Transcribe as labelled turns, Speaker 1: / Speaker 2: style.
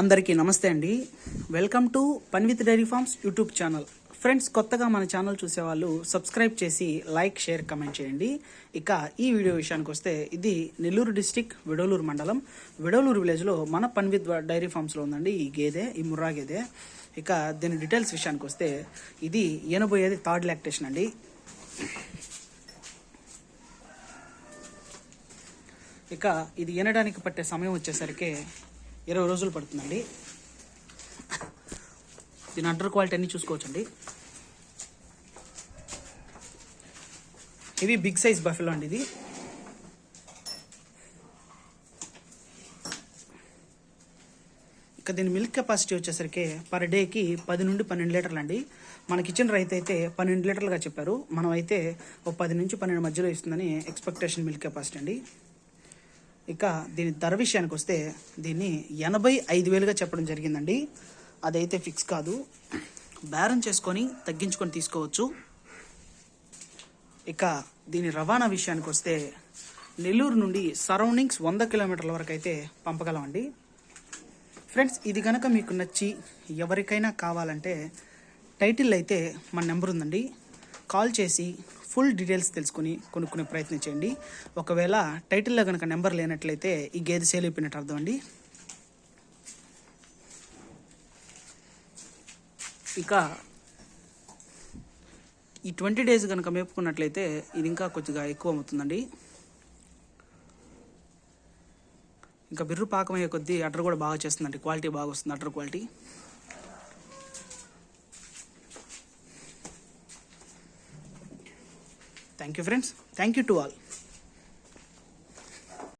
Speaker 1: అందరికీ నమస్తే అండి. Welcome to Panvith dairy farms YouTube channel friends కొత్తగా మన ఛానల్ చూసేవాళ్ళు సబ్స్క్రైబ్ చేసి లైక్ షేర్ కమెంట్ చేయండి. ఇక ఈ వీడియో విషయానికి వస్తే ఇది నెల్లూరు డిస్టిక్ విడవలూరు మండలం. విడవలూరు విలేజ్లో మన పన్విత్ డైరీ ఫార్మ్స్లో ఉందండి ఈ గేదె ఈ ముర్రా గేదె. ఇక దీని డీటెయిల్స్ విషయానికి వస్తే ఇది ఎనబోయేది థర్డ్ లాక్టేషన్ అండి. ఇక ఇది ఎనడానికి పట్టే సమయం వచ్చేసరికి ఇరవై రోజులు పడుతుందండి. దీని అండర్ క్వాలిటీ అన్ని చూసుకోవచ్చండి. ఇవి బిగ్ సైజ్ బఫెలో అండి ఇది. ఇక దీని మిల్క్ కెపాసిటీ వచ్చేసరికి పర్ డేకి పది నుండి పన్నెండు లీటర్లు అండి. మనకి ఇచ్చిన రైతు అయితే పన్నెండు లీటర్లుగా చెప్పారు. మనం అయితే ఒక పది నుంచి పన్నెండు మధ్యలో ఇస్తుందని ఎక్స్పెక్టేషన్ మిల్క్ కెపాసిటీ అండి. ఇక దీని ధర విషయానికి వస్తే దీన్ని ఎనభై ఐదు వేలుగా చెప్పడం జరిగిందండి. అదైతే ఫిక్స్ కాదు. బేరం చేసుకొని తగ్గించుకొని తీసుకోవచ్చు. ఇక దీని రవాణా విషయానికి వస్తే నెల్లూరు నుండి సరౌండింగ్స్ వంద కిలోమీటర్ల వరకు అయితే పంపగలమండి. ఫ్రెండ్స్ ఇది కనుక మీకు నచ్చి ఎవరికైనా కావాలంటే టైటిల్ అయితే మన నెంబర్ ఉందండి. కాల్ చేసి ఫుల్ డీటెయిల్స్ తెలుసుకుని కొనుక్కునే ప్రయత్నం చేయండి. ఒకవేళ టైటిల్లో కనుక నెంబర్ లేనట్లయితే ఈ గేదె సేల్ అయిపోయినట్టు అర్థం అండి. ఇక ఈ ట్వంటీ డేస్ కనుక మేపుకున్నట్లయితే ఇది ఇంకా కొద్దిగా ఎక్కువ అవుతుందండి. ఇంకా బిర్రు పాకమయ్యే కొద్దీ అటర్ కూడా బాగా చేస్తుందండి. క్వాలిటీ బాగా వస్తుంది utter quality. Thank you friends thank you to all